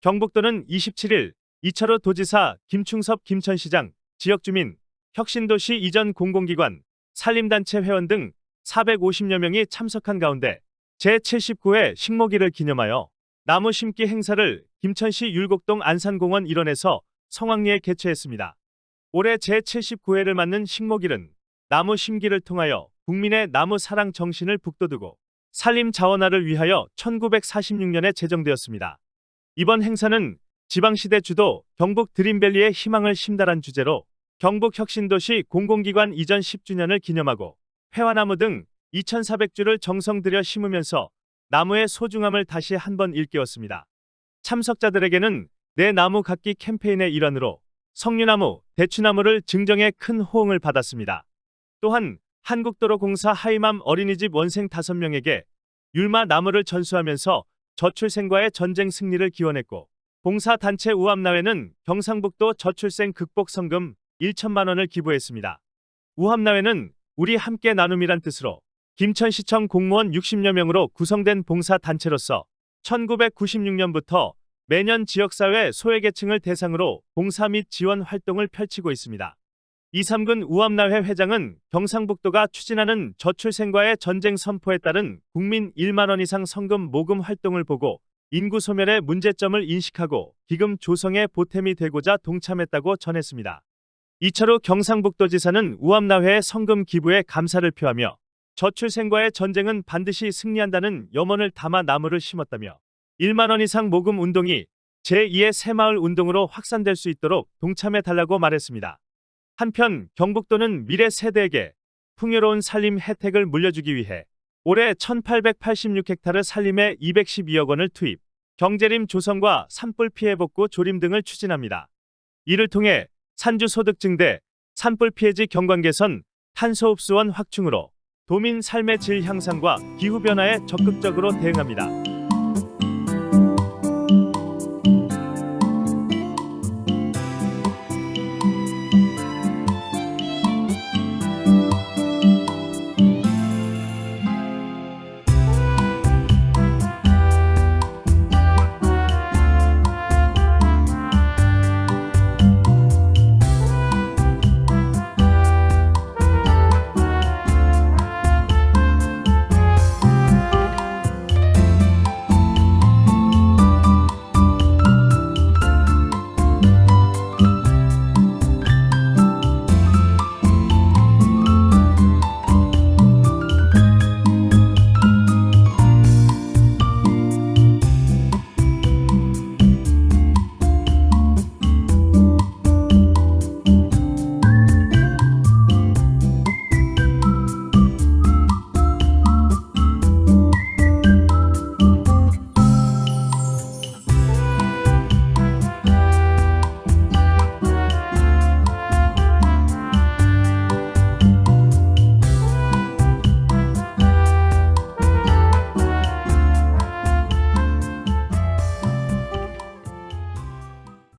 경북도는 27일 이철호 도지사 김충섭 김천시장 지역주민 혁신도시 이전 공공기관 산림단체 회원 등 450여 명이 참석한 가운데 제79회 식목일을 기념하여 나무 심기 행사를 김천시 율곡동 안산공원 일원에서 성황리에 개최했습니다. 올해 제79회를 맞는 식목일은 나무 심기를 통하여 국민의 나무 사랑 정신을 북돋우고 산림 자원화를 위하여 1946년에 제정되었습니다. 이번 행사는 지방시대 주도 경북 드림밸리의 희망을 심달한 주제로 경북 혁신도시 공공기관 이전 10주년을 기념하고 회화나무 등 2,400주를 정성 들여 심으면서 나무의 소중함을 다시 한번 일깨웠습니다. 참석자들에게는 내 나무 갖기 캠페인의 일환으로 석류나무, 대추나무를 증정해 큰 호응을 받았습니다. 또한 한국도로공사 하이맘 어린이집 원생 5명에게 율마 나무를 전수하면서 저출생과의 전쟁 승리를 기원했고 봉사단체 우암나회는 경상북도 저출생 극복 성금 1천만 원을 기부했습니다. 우암나회는 우리 함께 나눔이란 뜻으로 김천시청 공무원 60여 명으로 구성된 봉사단체로서 1996년부터 매년 지역사회 소외계층을 대상으로 봉사 및 지원 활동을 펼치고 있습니다. 이삼근 우암나회 회장은 경상북도가 추진하는 저출생과의 전쟁 선포에 따른 국민 1만 원 이상 성금 모금 활동을 보고 인구 소멸의 문제점을 인식하고 기금 조성에 보탬이 되고자 동참했다고 전했습니다. 이철우 경상북도지사는 우암나회의 성금 기부에 감사를 표하며 저출생과의 전쟁은 반드시 승리한다는 염원을 담아 나무를 심었다며 1만 원 이상 모금 운동이 제2의 새마을 운동으로 확산될 수 있도록 동참해 달라고 말했습니다. 한편 경북도는 미래 세대에게 풍요로운 산림 혜택을 물려주기 위해 올해 1886헥타르 산림에 212억 원을 투입, 경제림 조성과 산불 피해 복구 조림 등을 추진합니다. 이를 통해 산주 소득 증대, 산불 피해지 경관 개선, 탄소 흡수원 확충으로 도민 삶의 질 향상과 기후 변화에 적극적으로 대응합니다.